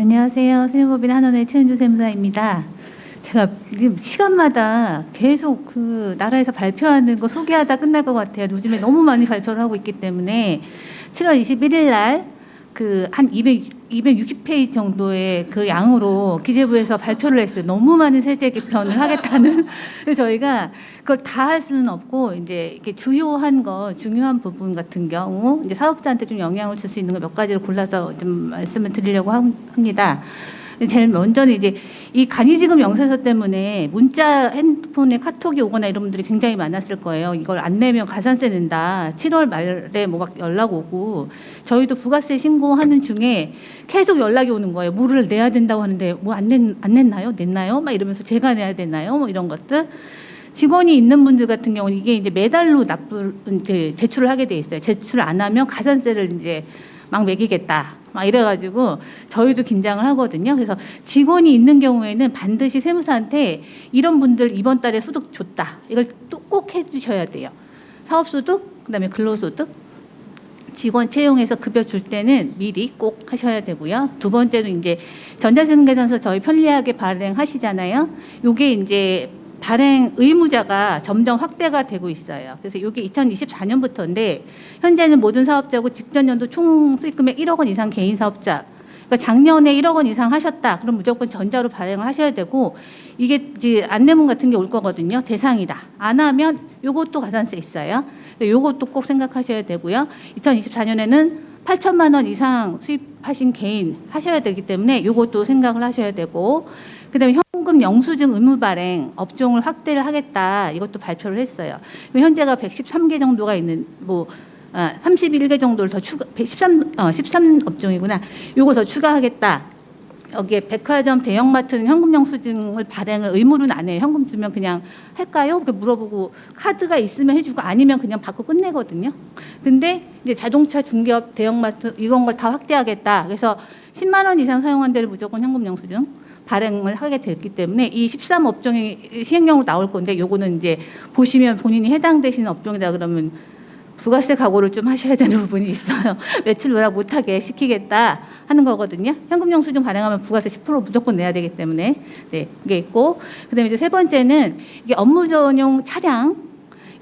안녕하세요. 세무법인 한원의 최은주 세무사입니다. 제가 시간마다 계속 그 나라에서 발표하는 거 소개하다 끝날 것 같아요. 요즘에 너무 많이 발표를 하고 있기 때문에 7월 21일 날 그 한 200, 260페이지 정도의 그 양으로 기재부에서 발표를 했어요. 너무 많은 세제 개편을 하겠다는. 그래서 저희가 그걸 다 할 수는 없고 이제 이렇게 주요한 거, 중요한 부분 같은 경우 이제 사업자한테 좀 영향을 줄 수 있는 거 몇 가지를 골라서 좀 말씀을 드리려고 함- 합니다. 제일 먼저는 이제 이 간이지급 영세서 때문에 문자 핸드폰에 카톡이 오거나 이런 분들이 굉장히 많았을 거예요. 이걸 안 내면 가산세 낸다. 7월 말에 뭐 막 연락 오고 저희도 부가세 신고하는 중에 계속 연락이 오는 거예요. 뭐를 내야 된다고 하는데 뭐안 냈, 안 냈나요? 냈나요? 막 이러면서 제가 내야 되나요? 뭐 이런 것들. 직원이 있는 분들 같은 경우는 이게 이제 매달로 납부 이제 제출을 하게 돼 있어요. 제출 안 하면 가산세를 이제 막 매기겠다. 막 이래가지고 저희도 긴장을 하거든요. 그래서 직원이 있는 경우에는 반드시 세무사한테 이런 분들 이번 달에 소득 줬다. 이걸 또꼭 해주셔야 돼요. 사업소득, 그다음에 근로소득, 직원 채용해서 급여 줄 때는 미리 꼭 하셔야 되고요. 두 번째는 이제 전자세금계산서 저희 편리하게 발행하시잖아요. 요게 이제 발행 의무자가 점점 확대가 되고 있어요. 그래서 이게 2024년부터인데 현재는 모든 사업자고 직전 연도 총 수익금액 1억 원 이상 개인 사업자. 그러니까 작년에 1억 원 이상 하셨다. 그럼 무조건 전자로 발행을 하셔야 되고 이게 이제 안내문 같은 게 올 거거든요. 대상이다. 안 하면 요것도 가산세 있어요. 요것도 꼭 생각하셔야 되고요. 2024년에는 8천만 원 이상 수입하신 개인 하셔야 되기 때문에 요것도 생각을 하셔야 되고 그다음에 현금 영수증 의무 발행 업종을 확대를 하겠다. 이것도 발표를 했어요. 현재가 113개 정도가 있는 뭐 아, 31개 정도를 더 추가 13 어, 13 업종이구나. 요거 더 추가하겠다. 여기에 백화점 대형마트는 현금 영수증을 발행을 의무로는 안 해요. 현금 주면 그냥 할까요? 이렇게 물어보고 카드가 있으면 해주고 아니면 그냥 받고 끝내거든요. 근데 이제 자동차 중개업 대형마트 이런 걸 다 확대하겠다. 그래서 10만 원 이상 사용한 데를 무조건 현금 영수증 발행을 하게 됐기 때문에 이 13 업종이 시행령으로 나올 건데 요거는 이제 보시면 본인이 해당되시는 업종이다 그러면 부가세 각오를 좀 하셔야 되는 부분이 있어요. 매출 누락 못하게 시키겠다 하는 거거든요. 현금 영수증 발행하면 부가세 10% 무조건 내야 되기 때문에 네 그게 있고 그다음에 이제 세 번째는 이게 업무 전용 차량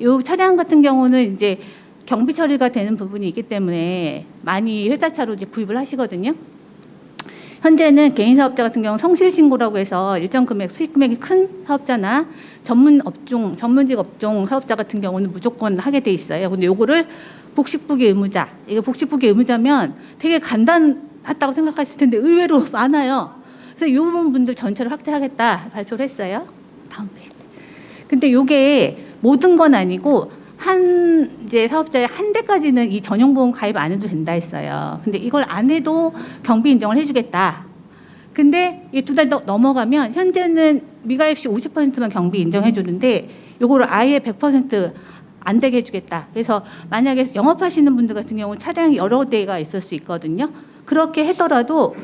요 차량 같은 경우는 이제 경비 처리가 되는 부분이 있기 때문에 많이 회사차로 이제 구입을 하시거든요. 현재는 개인 사업자 같은 경우 성실 신고라고 해서 일정 금액 수익 금액이 큰 사업자나 전문 업종 전문직 업종 사업자 같은 경우는 무조건 하게 돼 있어요. 근데 요거를 복식부기 의무자 이게 복식부기 의무자면 되게 간단하다고 생각하실 텐데 의외로 많아요. 그래서 이 부분들 전체를 확대하겠다 발표를 했어요. 다음 페이지. 근데 요게 모든 건 아니고 한 이제 사업자의 한 대까지는 이 전용 보험 가입 안 해도 된다 했어요. 근데 이걸 안 해도 경비 인정을 해주겠다. 근데 이 두 달 넘어가면 현재는 미가입 시 50%만 경비 인정해 주는데 요거를 아예 100%안 되게 해주겠다. 그래서 만약에 영업하시는 분들 같은 경우 차량이 여러 대가 있을 수 있거든요. 그렇게 하더라도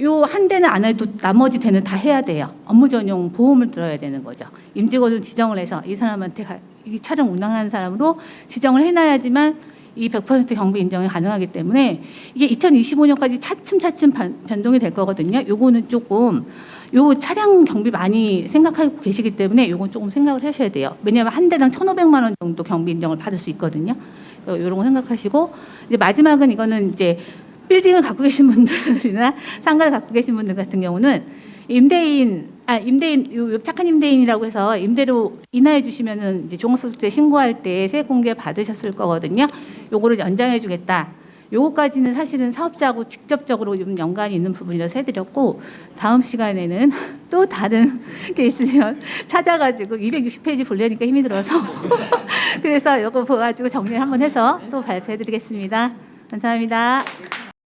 요한 대는 안 해도 나머지 대는 다 해야 돼요. 업무 전용 보험을 들어야 되는 거죠. 임직원을 지정을 해서 이 사람한테 가- 이 차량 운항하는 사람으로 지정을 해놔야지만 이 100% 경비 인정이 가능하기 때문에 이게 2025년까지 차츰차츰 반- 변동이 될 거거든요. 요거는 조금 요 차량 경비 많이 생각하고 계시기 때문에 요건 조금 생각을 하셔야 돼요. 왜냐하면 한 대당 1,500만 원 정도 경비 인정을 받을 수 있거든요. 이런 거 생각하시고 이제 마지막은 이거는 이제 빌딩을 갖고 계신 분들이나 상가를 갖고 계신 분들 같은 경우는 임대인 아 임대인 요, 요 착한 임대인이라고 해서 임대료 인하해 주시면은 이제 종합소득세 신고할 때 세액 공개 받으셨을 거거든요. 요거를 연장해 주겠다. 요거까지는 사실은 사업자하고 직접적으로 좀 연관이 있는 부분이라서 해드렸고 다음 시간에는 또 다른 게 있으면 찾아가지고 260페이지 보려니까 힘이 들어서 그래서 요거 보가지고 정리를 한번 해서 또 발표해드리겠습니다. 감사합니다.